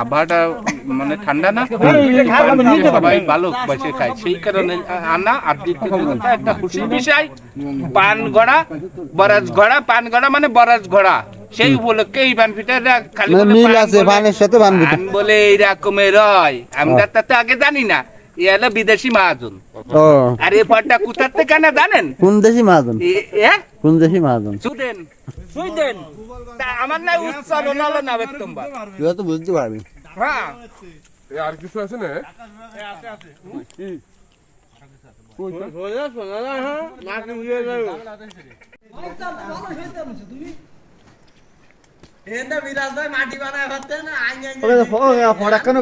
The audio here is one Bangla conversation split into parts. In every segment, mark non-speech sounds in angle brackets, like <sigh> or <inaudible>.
আবহাওয়াটা মানে ঠান্ডা না? সবাই ভালো বসে খায়। সেই কারণে আনা আর একটা খুশির বিষয়। পান ঘোড়া বরাজ ঘোড়া পান ঘোড়া মানে বরাজ ঘোড়া সেই উপলক্ষে এই পিঠাটা খালি মানে বলে মিল পান আছে সাথে বান পান বলে এইরকমের হয়। আমরা তাতে আগে জানি না। এ হলো বিদেশি মাহাজন। ও। আর এই পরটা কোথার থেকে না জানেন? কোন দেশি মহাজন? কোন দেশি মহাজন? সুদেন। আমার না উৎসব নলো না বেতম্বা তুই তো বুঝতে পারবি। হ্যাঁ। আর কিছু আছে না?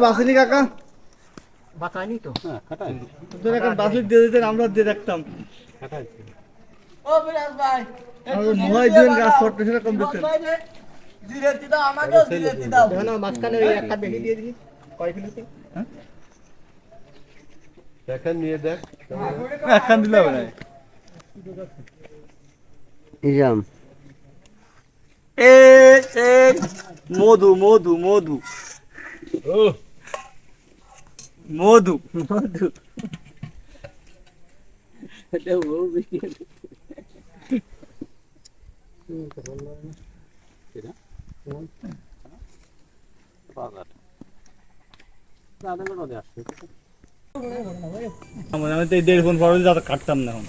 বাসিনি কাকা। বাঁচাইনি তো? তোর এখন বাসুর দিয়ে দিতেন আমরা দিয়ে রাখতাম। আমাদের মহাই দিন গাছ ছোট্ট সেরকম দিতেন। মাঝখানে ওই একটা বেশি দিয়ে দিবি কয় কিলোতে দেখেন নিয়ে দেখ। একখান দিলে হবে না। ইজাম এ এ মধু মধু মধু। মধু মধু আমার আমি তো এই দেড় ফোন পরে যাতে কাটতাম না এখন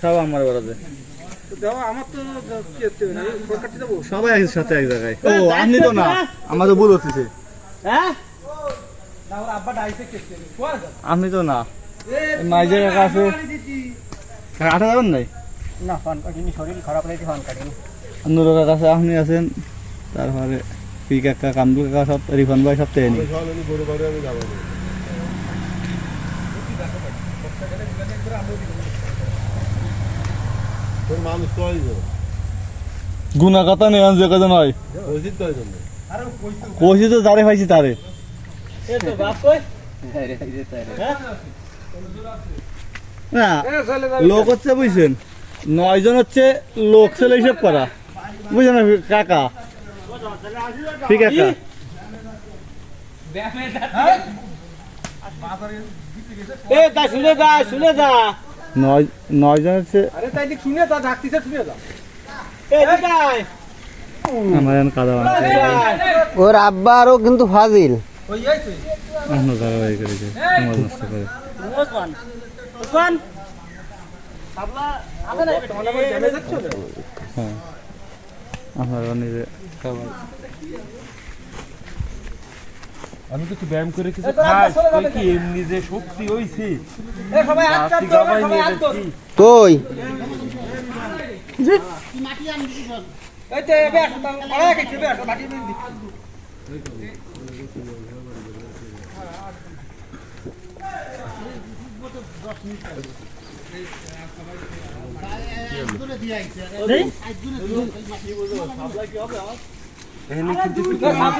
সব আমার বড়তে সবাই একসাথে এক জায়গায় ও আপনি তো না আমাদের ভুল হচ্ছে আপনি তো না। মাইজের একা আছে আঠা যাবেন নাই না ফোন কাটিনি শরীর খারাপ হয়েছে ফোন কাটিনি নুরো কাকা আছে আপনি আছেন তারপরে পি কাকা কামদু কাকা সব রিফান ভাই সব তেনি আমি গুনা কথা নেই যে কজন হয় কইছি। তো যারে পাইছি তারে। না লোক হচ্ছে বুঝছেন নয় জন হচ্ছে লোক ছেলে হিসেব করা। বুঝছেন কাকা? ঠিক আছে। এ তা শুনে যা শুনে যা নয় নয় জন হচ্ছে আরে তাই দেখ শুনে যা ডাকতিছে শুনে যা আমার কাদা বানাচ্ছে। ওর আব্বারও কিন্তু ফাজিল। করেছে নষ্ট করে হ্যাঁ নিজে খাবার আমি তো ব্যায়াম করে কিছু খাই তুই কি এমনি যে শক্তি হইছে এ সবাই হাত চাপ দাও সবাই হাত দাও কই এই তে কিছু দিন সাবলা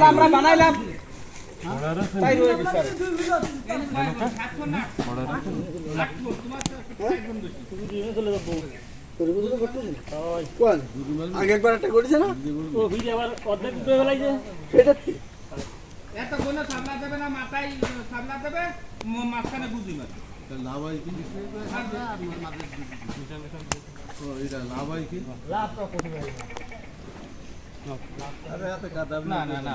আমরা বানাইলাম। তাই রয়ে গেছে আগে একবার একটা করেছে না ও ভিডিও আবার অর্ধেক ডুবে ফেলাইছে এত কোনো সামলা দেবে না মাথায় সামলা দেবে ম- মাঝখানে বুঝি মারবে লাভাই কি ও এটা লাভাই কি? না না না।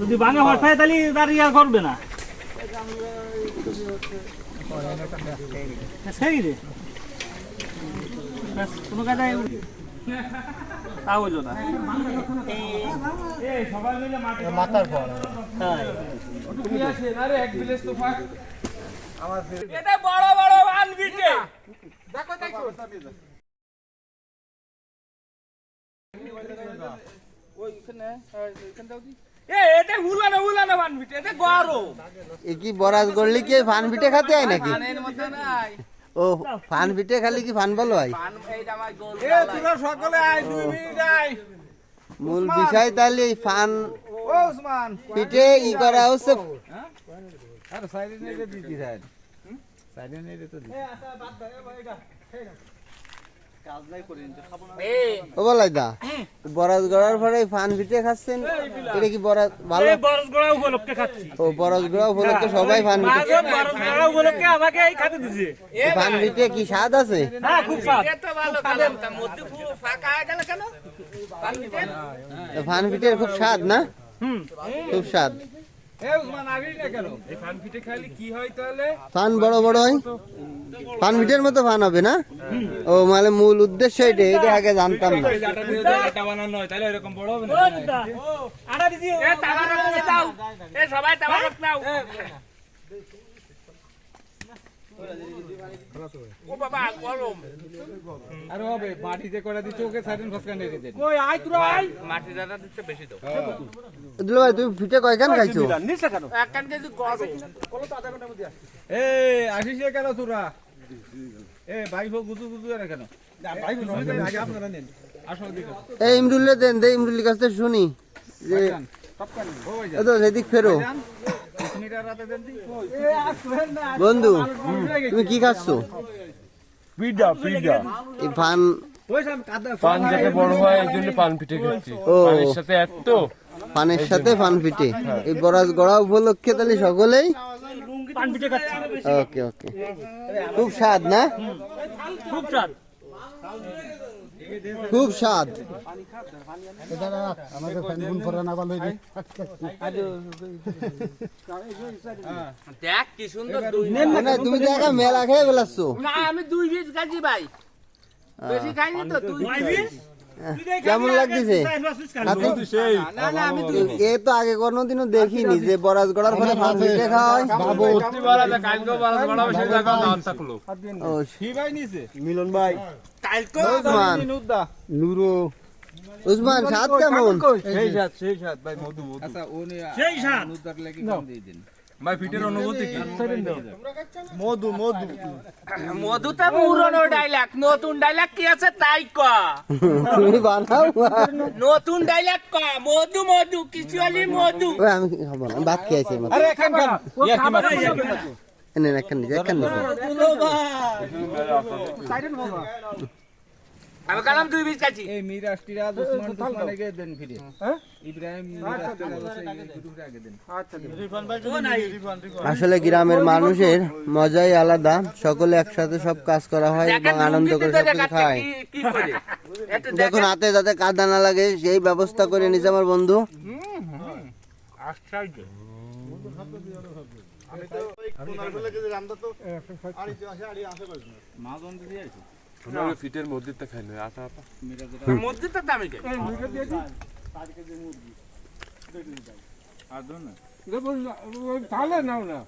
যদি ভাঙা থাকে তাহলে তার ইয়া করবে না। সেই রে। কোনো কাজে তা হইল না। মাথার পর বড় বড় বিটে ওইখানে কি বরাজ করলে কি? ফান পিঠে খাতে হয় নাকি? ও ফান পিঠে খালি কি ফান ভালো হয় সকলে আয় দুই মিনিট আয়। মূল বিষয় তাহলে এই ফান পিঠে ই করা হচ্ছে আরে সাইডে নিয়ে দিদি সাইড সাইডে নিয়ে তো দিদি কাজ নাই করি খাব না এ ও বলাই দা বরাজ গড়ার পরে ফান খাচ্ছেন? এটা কি বরাজ ভালো? এই বরস উপলক্ষে খাচ্ছি। ও বরাজ গড়া উপলক্ষে সবাই ফান পিঠে মাঝে বরস উপলক্ষে আমাকে এই খাতে দিছে। ফান পিঠে কি স্বাদ আছে? হ্যাঁ খুব স্বাদ। এটা ভালো খেলাম তা মধ্যে পুরো ফাঁকা হয়ে গেল কেন? পান দিতে? ফান পিঠের খুব স্বাদ না? খুব স্বাদ। এ উসমান আবি না কেন? এই ফান খাইলে কি হয় তাহলে? ফান বড় বড় হয়? পিঠের মতো ফান হবে না? ও মানে মূল উদ্দেশ্য এটা এটা আগে জানতাম না। আটা বানানো তাহলে এরকম বড় হবে না ও দিদা আটা দিছি এ তাবারক নিয়ে দাও এ সবাই তাবারক নাও ও বাবা গরম আরে হবে মাটিতে করে দিচ্ছে ওকে সাইডেন ফসকান রেখে দেন কই আই তুই আই মাটি দাদা দিচ্ছে বেশি দাও দুলো ভাই তুমি পিঠে কয়খান খাইছো? নিছে কেন? এক কান কেজি গরম। এ আসিস এ কেন তোরা? এই দেন দে কাছ থেকে শুনি। যে তো সেদিক ফেরো। বন্ধু তুমি কি খাচ্ছ? পিঠা পিঠা এই ফান পান যাতে বড় হয় এই জন্য পান পিঠে খাচ্ছি। ও। পানের সাথে এত। পানের সাথে পান পিঠে। এই বরাজ গড়া উপলক্ষে তাহলে সকলেই পান পিঠে খাচ্ছি ওকে ওকে খুব স্বাদ না খুব স্বাদ খুব স্বাদ দেখ কি সুন্দর দুই মানে তুমি তো একা মেলা খেয়ে বেলাচ্ছ না আমি দুই পিস খাইছি ভাই। বেশি খাইনি তো দুই ভাই piece। বিশ কেমন লাগতেছে? হাতে? না না আমি দুই এ- তো আগে কোনোদিনও দেখিনি যে বরাজ গড়ার পান পিঠে খাওয়া হয় ও কি ভাই নিছে। মিলন ভাই। উসমান নুরো। উসমান স্বাদ কেমন? সেই সাত সেই সাত ভাই মধু মধু। আচ্ছা ও নে সেই কম দিয়ে দিন। ভাই অনুভূতি কি? মধু মধু। মধুতে পুরনো ডাইলাগ নতুন ডাইলাগ কি আছে তাই ক। তুমি বানাও। নতুন ডাইলাগ ক মধু মধু কিছু হলি মধু। আমি খাব না ভাত খেয়েছি আরে এখান খান ইয়া কি মাছ এনে একখান নিজে একখান নিজে আমি কালাম দুই পিস খাইছি। এই মিরাজ টিরাজ উসমান দুসমান আগে দেন ফিরে। ইব্রাহিম মিরাজ টিরাজ আগে দেন। আসলে গ্রামের মানুষের মজাই আলাদা। সকলে একসাথে সব কাজ করা হয় এবং আনন্দ করে সবকিছু খায়। যখন হাতে যাতে কাদা না লাগে সেই ব্যবস্থা করে নিছে আমার বন্ধু। পিঠের মধ্যে খাই না আটা আটা মধ্যে তো দামি তাহলে নাও না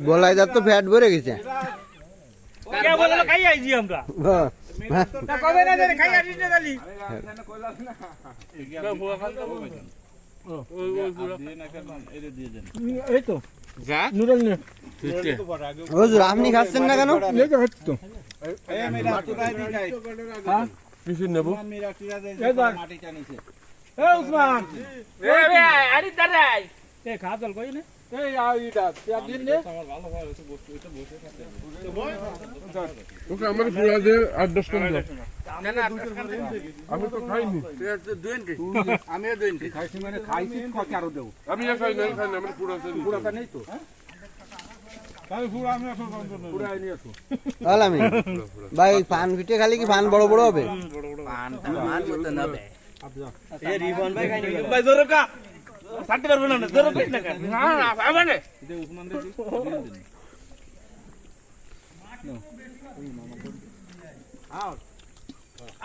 গলায় যার তো ফ্যাট ভরে গেছে খাই আইছি আমরা হ্যাঁ। কবে না খাই আইছি না খালি এই তো যা। নুরল নে। হুজুর আপনি খাচ্ছেন না কেন? এই তো হচ্ছে তো। এই মিরাজ টিরাজ দি খাই কিছু নেব। মিরাজ টিরাজ এই এই মাটি টানিছে এ উসমান। এ আরে দাঁড়াই এ খা জল কই না? নে আমার পুরা দে আট দশ। না না আমি তো খাইনি ইঞ্চি খাইছি মানে খাইছি আরও দেও আমি খাই না খাই না আমার পুরা নেই তো আমি আমি আমি ভাই পান পিঠে খালি কি পান বড় বড় হবে পান পান মতো নবে ভাই জোরে কা সাথে পারব না জোর করিস না কেন? না না পাবে না দে উসমান দে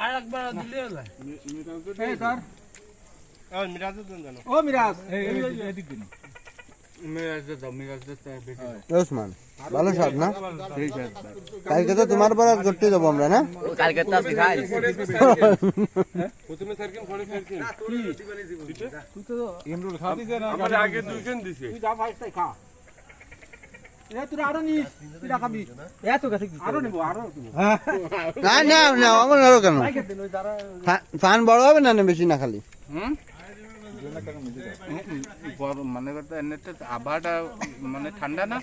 আর একবার দিলে হলো। এই স্যার ও মিরাজ। এই এই এদিক দিন ওসমান ভালো স্বাদ না? কালকে তো তোমার বরাত করতে যাব আমরা না? কালকে তো আজকে খাই প্রথমে সার্কেল পরে সার্কেল আমার আগে দুইজন দিছে। না না না আমার আরও কেন? ফান বড় হবে না বেশি না খালি? মানে করতে এমনিতে আবহাওয়াটা মানে ঠান্ডা না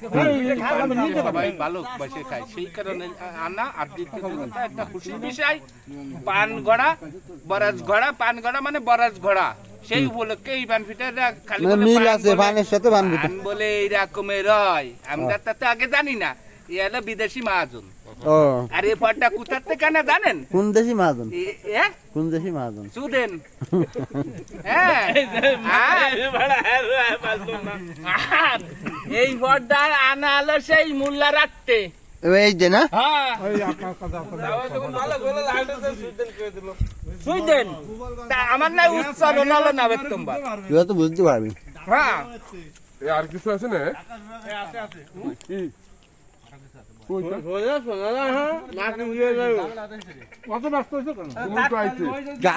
সবাই বসে খায় সেই কারণে আনা আর একটা খুশির বিষয় পান গড়া বরাজ ঘোড়া পান গড়া মানে বরাজ ঘোড়া সেই উপলক্ষে এই খালি মিল আছে সাথে বলে এইরকমের হয়। আমরা তা তো আগে জানি না। এ বিদেশি মাহাজন। ও। আর এই পদটা কোথার থেকে না জানেন? কোন দেশি মহাজন? কোন দেশি মহাজন? সুদেন। <laughs> হ্যাঁ। এই পর্দা আনা হলো সেই মোল্লা রাখতে এই যে না? হ্যাঁ। সুদেন তা আমার না উচ্চারণ হলো না বেতম্বার তুই তো বুঝতে পারবি। হ্যাঁ। আর কিছু আছে না?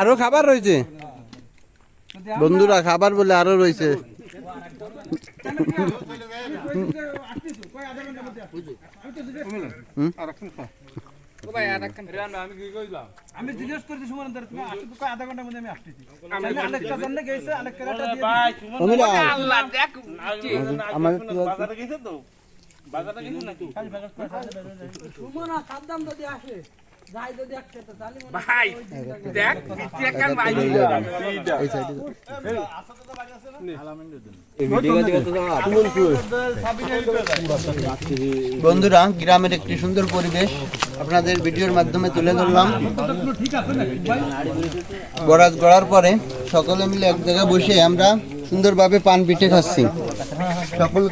আরও খাবার রয়েছে? বন্ধুরা খাবার বলে আরও রয়েছে। আমি জিজ্ঞেস করছি সুমন আধা ঘণ্টার মধ্যে আমি আসতেছি। আমি সুমন সাদ্দাম যদি আসে যাই যদি একসাথে তাহলে ভাই দেখ ভাই এই সাইডে বন্ধুরা গ্রামের একটি সুন্দর পরিবেশ। আপনাদের ভিডিওর মাধ্যমে তুলে ধরলাম। বরাত গড়ার পরে সকলে মিলে এক জায়গায় বসে আমরা সুন্দরভাবে পান পিঠে খাচ্ছি। সকল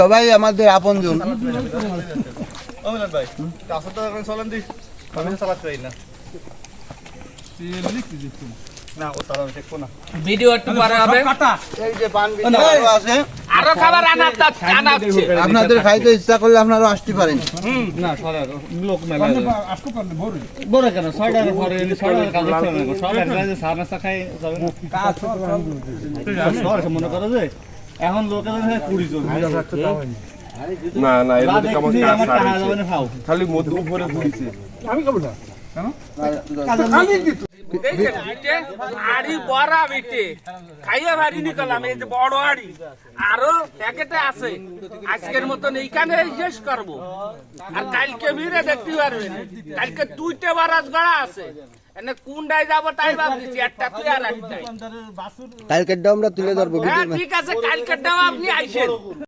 সবাই আমাদের আপনজন। ভিডিও একটু পরে হবে। এই যে পান পিঠে আরও আছে। আরও খাবার আনার আনাচ্ছে। আপনাদের খাইতে ইচ্ছা করলে আপনারা আসতে পারেন। মনে করো যে এখন লোকের কুড়ি জন। না না এর মধ্যে কেমন না খালি মধ্যে উপরে ঘুরিছে। আড়ি বড়া বিটে। খাইয়ে ভারি নিকলাম এই যে বড় আড়ি। আরও প্যাকেটে আছে। আজকের মতন এইখানে শেষ করব। আর কালকে ভিড়ে দেখতে পারবেন। কালকে দুইটা বারাজ গড়া আছে। এনে যাব তাই ভাবছি একটা তুই আর একটাই কালকেরটাও আমরা তুলে ধরবো হ্যাঁ ঠিক আছে কালকেরটাও আপনি আইসেন।